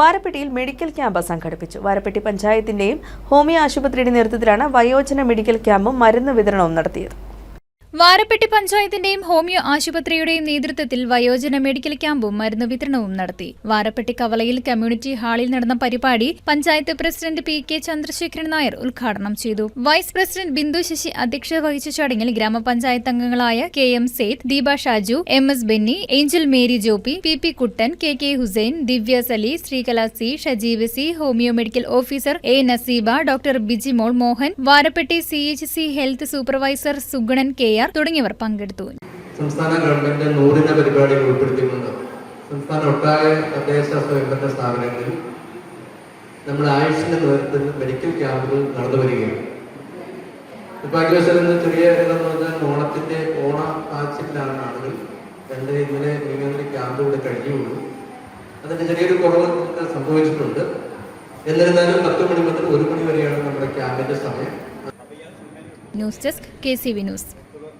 വാരപ്പെട്ടിയിൽ medical camp സംഘടിപ്പിച്ചു. Varappetty പഞ്ചായത്തിന്റെയും homeo ആശുപത്രിയുടെ നേതൃത്വത്തിലാണ് വയോജന മെഡിക്കൽ ക്യാമ്പും മരുന്ന് വിതരണവും നടത്തിയത്. വാരപ്പെട്ടി പഞ്ചായത്തിന്റെയും ഹോമിയോ ആശുപത്രിയുടെയും നേതൃത്വത്തിൽ വയോജന മെഡിക്കൽ ക്യാമ്പും മരുന്ന് വിതരണവും നടത്തി. വാരപ്പെട്ടി കവലയിൽ കമ്മ്യൂണിറ്റി ഹാളിൽ നടന്ന പരിപാടി panchayat president P K Chandrasekharan Nair ഉദ്ഘാടനം ചെയ്തു. വൈസ് പ്രസിഡന്റ് ബിന്ദു ശശി അധ്യക്ഷത വഹിച്ച ചടങ്ങിൽ ഗ്രാമപഞ്ചായത്ത് അംഗങ്ങളായ K M Sayed Deepa Shaju M S Benny Angel Mary Joppy P P Kuttan K K Hussain Divya Sali Sreekala C Shajeev C homeo medical officer A Naseeba doctor Bijimol Mohan Varappetty C H C health supervisor Suganan K R തുടങ്ങിയവർ പങ്കെടുത്തു. സംസ്ഥാന government നൂറിന പരിപാടികൾ ഉൾപ്പെടുത്തിക്കൊണ്ട് സംസ്ഥാന ഒട്ടാകെ തദ്ദേശ സ്വയംഭരണ സ്ഥാപനങ്ങളിൽ നമ്മുടെ ആയുഷിന്റെ നേതൃത്വത്തിൽ മെഡിക്കൽ ക്യാമ്പുകൾ നടന്നു വരികയാണ്. നിർഭാഗ്യവശാൽ ഇന്ന് ചെറിയ ഇതെന്ന് പറഞ്ഞാൽ ഓണത്തിന്റെ ഓണ ആഴ്ചയിലാണ് ആളുകൾ രണ്ട് ഇന്നലെ ഇങ്ങനെ ക്യാമ്പ് ഇവിടെ കഴിഞ്ഞുള്ളൂ അതിന്റെ ചെറിയൊരു കുറവ് സംഭവിച്ചിട്ടുണ്ട്. എന്നിരുന്നാലും പത്ത് മണി മുതൽ ഒരു മണി വരെയാണ് നമ്മുടെ ക്യാമ്പിന്റെ സമയം. News desk K C V news.